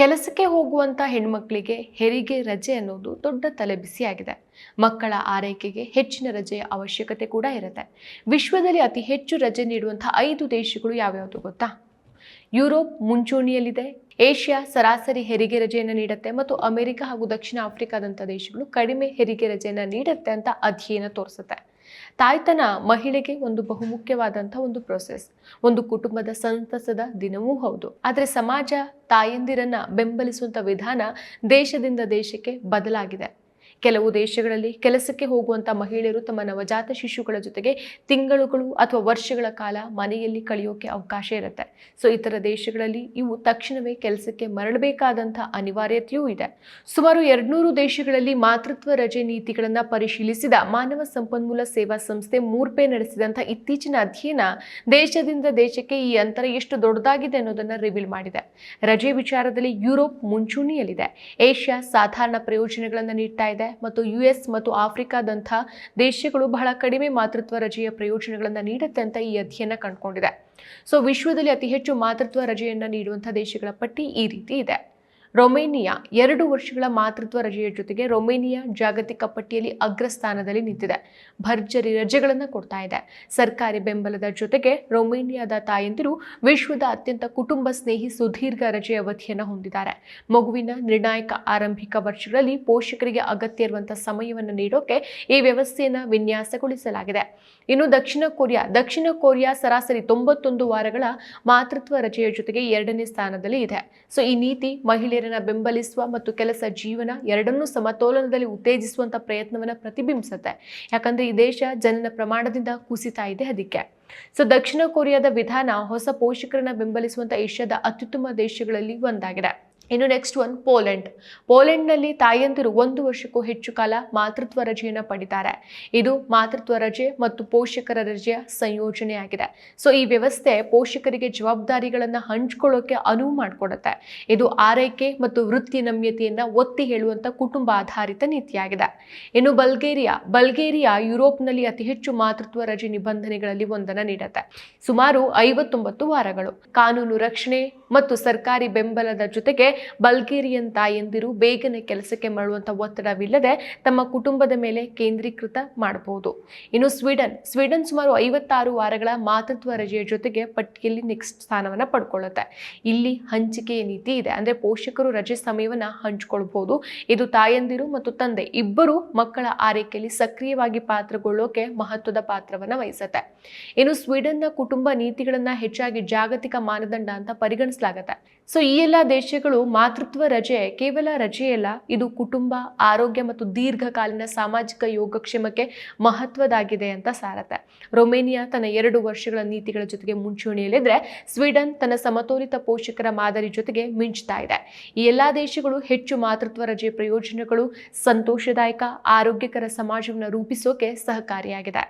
ಕೆಲಸಕ್ಕೆ ಹೋಗುವಂಥ ಹೆಣ್ಮಕ್ಕಳಿಗೆ ಹೆರಿಗೆ ರಜೆ ಅನ್ನೋದು ದೊಡ್ಡ ತಲೆಬಿಸಿಯಾಗಿದೆ. ಮಕ್ಕಳ ಆರೈಕೆಗೆ ಹೆಚ್ಚಿನ ರಜೆಯ ಅವಶ್ಯಕತೆ ಕೂಡ ಇರುತ್ತೆ. ವಿಶ್ವದಲ್ಲಿ ಅತಿ ಹೆಚ್ಚು ರಜೆ ನೀಡುವಂಥ ಐದು ದೇಶಗಳು ಯಾವ್ಯಾವುದು ಗೊತ್ತಾ? ಯುರೋಪ್ ಮುಂಚೂಣಿಯಲ್ಲಿದೆ. ಏಷ್ಯಾ ಸರಾಸರಿ ಹೆರಿಗೆ ರಜೆಯನ್ನು ನೀಡುತ್ತೆ ಮತ್ತು ಅಮೆರಿಕ ಹಾಗೂ ದಕ್ಷಿಣ ಆಫ್ರಿಕಾದಂಥ ದೇಶಗಳು ಕಡಿಮೆ ಹೆರಿಗೆ ರಜೆಯನ್ನು ನೀಡುತ್ತೆ ಅಂತ ಅಧ್ಯಯನ ತೋರಿಸುತ್ತೆ. ತಾಯ್ತನ ಮಹಿಳೆಗೆ ಒಂದು ಬಹುಮುಖ್ಯವಾದಂಥ ಒಂದು ಪ್ರೊಸೆಸ್ ಒಂದು ಕುಟುಂಬದ ಸಂತಸದ ದಿನವೂ ಹೌದು. ಆದರೆ ಸಮಾಜ ತಾಯಂದಿರನ್ನ ಬೆಂಬಲಿಸುವಂಥ ವಿಧಾನ ದೇಶದಿಂದ ದೇಶಕ್ಕೆ ಬದಲಾಗಿದೆ. ಕೆಲವು ದೇಶಗಳಲ್ಲಿ ಕೆಲಸಕ್ಕೆ ಹೋಗುವಂಥ ಮಹಿಳೆಯರು ತಮ್ಮ ನವಜಾತ ಶಿಶುಗಳ ಜೊತೆಗೆ ತಿಂಗಳುಗಳು ಅಥವಾ ವರ್ಷಗಳ ಕಾಲ ಮನೆಯಲ್ಲಿ ಕಳೆಯೋಕೆ ಅವಕಾಶ ಇರುತ್ತೆ. ಸೊ ಇತರ ದೇಶಗಳಲ್ಲಿ ಇವು ತಕ್ಷಣವೇ ಕೆಲಸಕ್ಕೆ ಮರಳಬೇಕಾದಂಥ ಅನಿವಾರ್ಯತೆಯೂ ಇದೆ. ಸುಮಾರು ಎರಡ್ನೂರು ದೇಶಗಳಲ್ಲಿ ಮಾತೃತ್ವ ರಜೆ ನೀತಿಗಳನ್ನು ಪರಿಶೀಲಿಸಿದ ಮಾನವ ಸಂಪನ್ಮೂಲ ಸೇವಾ ಸಂಸ್ಥೆ ಮೂರ್ಪೆ ನಡೆಸಿದಂಥ ಇತ್ತೀಚಿನ ಅಧ್ಯಯನ ದೇಶದಿಂದ ದೇಶಕ್ಕೆ ಈ ಅಂತರ ಎಷ್ಟು ದೊಡ್ಡದಾಗಿದೆ ಅನ್ನೋದನ್ನು ರಿವೀಲ್ ಮಾಡಿದೆ. ರಜೆ ವಿಚಾರದಲ್ಲಿ ಯುರೋಪ್ ಮುಂಚೂಣಿಯಲ್ಲಿದೆ. ಏಷ್ಯಾ ಸಾಧಾರಣ ಪ್ರಯೋಜನಗಳನ್ನು ನೀಡ್ತಾ ಇದೆ. ಮತ್ತು ಯು ಎಸ್ ಮತ್ತು ಆಫ್ರಿಕಾದಂಥ ದೇಶಗಳು ಬಹಳ ಕಡಿಮೆ ಮಾತೃತ್ವ ರಜೆಯ ಪ್ರಯೋಜನಗಳನ್ನು ನೀಡುತ್ತೆ ಅಂತ ಈ ಅಧ್ಯಯನ ಕಂಡುಕೊಂಡಿದೆ. ಸೊ ವಿಶ್ವದಲ್ಲಿ ಅತಿ ಹೆಚ್ಚು ಮಾತೃತ್ವ ರಜೆಯನ್ನು ನೀಡುವಂಥ ದೇಶಗಳ ಪಟ್ಟಿ ಈ ರೀತಿ ಇದೆ. ರೊಮೇನಿಯಾ ಎರಡು ವರ್ಷಗಳ ಮಾತೃತ್ವ ರಜೆಯ ಜೊತೆಗೆ ರೊಮೇನಿಯಾ ಜಾಗತಿಕ ಪಟ್ಟಿಯಲ್ಲಿ ಅಗ್ರಸ್ಥಾನದಲ್ಲಿ ನಿಂತಿದೆ. ಭರ್ಜರಿ ರಜೆಗಳನ್ನು ಕೊಡ್ತಾ ಇದೆ. ಸರ್ಕಾರಿ ಬೆಂಬಲದ ಜೊತೆಗೆ ರೊಮೇನಿಯಾದ ತಾಯಂದಿರು ವಿಶ್ವದ ಅತ್ಯಂತ ಕುಟುಂಬ ಸ್ನೇಹಿ ಸುದೀರ್ಘ ರಜೆ ಅವಧಿಯನ್ನು ಹೊಂದಿದ್ದಾರೆ. ಮಗುವಿನ ನಿರ್ಣಾಯಕ ಆರಂಭಿಕ ವರ್ಷಗಳಲ್ಲಿ ಪೋಷಕರಿಗೆ ಅಗತ್ಯ ಇರುವಂತಹ ಸಮಯವನ್ನು ನೀಡೋಕೆ ಈ ವ್ಯವಸ್ಥೆಯನ್ನು ವಿನ್ಯಾಸಗೊಳಿಸಲಾಗಿದೆ. ಇನ್ನು ದಕ್ಷಿಣ ಕೊರಿಯಾ ದಕ್ಷಿಣ ಕೊರಿಯಾ ಸರಾಸರಿ ತೊಂಬತ್ತೊಂದು ವಾರಗಳ ಮಾತೃತ್ವ ರಜೆಯ ಜೊತೆಗೆ ಎರಡನೇ ಸ್ಥಾನದಲ್ಲಿ ಇದೆ. ಸೊ ಈ ನೀತಿ ಮಹಿಳೆಯರನ್ನ ಬೆಂಬಲಿಸುವ ಮತ್ತು ಕೆಲಸ ಜೀವನ ಎರಡನ್ನೂ ಸಮತೋಲನದಲ್ಲಿ ಉತ್ತೇಜಿಸುವಂತ ಪ್ರಯತ್ನವನ್ನ ಪ್ರತಿಬಿಂಬಿಸುತ್ತೆ. ಯಾಕಂದ್ರೆ ಈ ದೇಶ ಜನನ ಪ್ರಮಾಣದಿಂದ ಕುಸಿತಾ ಇದೆ ಅದಕ್ಕೆ. ಸೊ ದಕ್ಷಿಣ ಕೊರಿಯಾದ ವಿಧಾನ ಹೊಸ ಪೋಷಕರನ್ನ ಬೆಂಬಲಿಸುವಂತ ಏಷ್ಯಾದ ಅತ್ಯುತ್ತಮ ದೇಶಗಳಲ್ಲಿ ಒಂದಾಗಿದೆ. ಇನ್ನು ನೆಕ್ಸ್ಟ್ ಒನ್ ಪೋಲೆಂಡ್ ಪೋಲೆಂಡ್ನಲ್ಲಿ ತಾಯಂದಿರು ಒಂದು ವರ್ಷಕ್ಕೂ ಹೆಚ್ಚು ಕಾಲ ಮಾತೃತ್ವ ರಜೆಯನ್ನು ಪಡಿತಾರೆ. ಇದು ಮಾತೃತ್ವ ರಜೆ ಮತ್ತು ಪೋಷಕರ ರಜೆಯ ಸಂಯೋಜನೆಯಾಗಿದೆ. ಸೊ ಈ ವ್ಯವಸ್ಥೆ ಪೋಷಕರಿಗೆ ಜವಾಬ್ದಾರಿಗಳನ್ನು ಹಂಚ್ಕೊಳ್ಳೋಕೆ ಅನುವು ಮಾಡಿಕೊಡುತ್ತೆ. ಇದು ಆರೈಕೆ ಮತ್ತು ವೃತ್ತಿ ನಮ್ಯತೆಯನ್ನು ಒತ್ತಿ ಹೇಳುವಂಥ ಕುಟುಂಬ ಆಧಾರಿತ ನೀತಿಯಾಗಿದೆ. ಇನ್ನು ಬಲ್ಗೇರಿಯಾ ಬಲ್ಗೇರಿಯಾ ಯುರೋಪ್ನಲ್ಲಿ ಅತಿ ಹೆಚ್ಚು ಮಾತೃತ್ವ ರಜೆ ನಿಬಂಧನೆಗಳಲ್ಲಿ ಒಂದನ್ನು ನೀಡುತ್ತೆ. ಸುಮಾರು ಐವತ್ತೊಂಬತ್ತು ವಾರಗಳು. ಕಾನೂನು ರಕ್ಷಣೆ ಮತ್ತು ಸರ್ಕಾರಿ ಬೆಂಬಲದ ಜೊತೆಗೆ ಬಲ್ಗೇರಿಯನ್ ತಾಯಂದಿರು ಬೇಗನೆ ಕೆಲಸಕ್ಕೆ ಮಾಡುವಂಥ ಒತ್ತಡವಿಲ್ಲದೆ ತಮ್ಮ ಕುಟುಂಬದ ಮೇಲೆ ಕೇಂದ್ರೀಕೃತ ಮಾಡಬಹುದು. ಇನ್ನು ಸ್ವೀಡನ್ ಸ್ವೀಡನ್ ಸುಮಾರು ಐವತ್ತಾರು ವಾರಗಳ ಮಾತೃತ್ವ ರಜೆಯ ಜೊತೆಗೆ ಪಟ್ಟಿಯಲ್ಲಿ ನೆಕ್ಸ್ಟ್ ಸ್ಥಾನವನ್ನು ಪಡ್ಕೊಳ್ಳುತ್ತೆ. ಇಲ್ಲಿ ಹಂಚಿಕೆಯ ನೀತಿ ಇದೆ. ಅಂದರೆ ಪೋಷಕರು ರಜೆ ಸಮಯವನ್ನು ಹಂಚಿಕೊಳ್ಬಹುದು. ಇದು ತಾಯಂದಿರು ಮತ್ತು ತಂದೆ ಇಬ್ಬರು ಮಕ್ಕಳ ಆರೈಕೆಯಲ್ಲಿ ಸಕ್ರಿಯವಾಗಿ ಪಾತ್ರಗೊಳ್ಳೋಕೆ ಮಹತ್ವದ ಪಾತ್ರವನ್ನು ವಹಿಸುತ್ತೆ. ಇನ್ನು ಸ್ವೀಡನ್ನ ಕುಟುಂಬ ನೀತಿಗಳನ್ನ ಹೆಚ್ಚಾಗಿ ಜಾಗತಿಕ ಮಾನದಂಡ ಅಂತ ಪರಿಗಣಿಸಲಾಗುತ್ತೆ ಸೊ ಈ ಎಲ್ಲ ದೇಶಗಳು ಮಾತೃತ್ವ ರಜೆ, ಕೇವಲ ರಜೆಯಲ್ಲ, ಇದು ಕುಟುಂಬ, ಆರೋಗ್ಯ ಮತ್ತು ದೀರ್ಘಕಾಲೀನ ಸಾಮಾಜಿಕ ಯೋಗಕ್ಷೇಮಕ್ಕೆ ಮಹತ್ವದಾಗಿದೆ ಅಂತ ಸಾರತ್ತೆ. ರೊಮೇನಿಯಾ ತನ್ನ ಎರಡು ವರ್ಷಗಳ ನೀತಿಗಳ ಜೊತೆಗೆ ಮುಂಚೂಣಿಯಲ್ಲಿದ್ರೆ ಸ್ವೀಡನ್ ತನ್ನ ಸಮತೋಲಿತ ಪೋಷಕರ ಮಾದರಿ ಜೊತೆಗೆ ಮಿಂಚ್ತಾ ಇದೆ. ಈ ಎಲ್ಲಾ ದೇಶಗಳು ಹೆಚ್ಚು ಮಾತೃತ್ವ ರಜೆ ಪ್ರಯೋಜನಗಳು, ಸಂತೋಷದಾಯಕ, ಆರೋಗ್ಯಕರ ಸಮಾಜವನ್ನು ರೂಪಿಸೋಕೆ ಸಹಕಾರಿಯಾಗಿದೆ.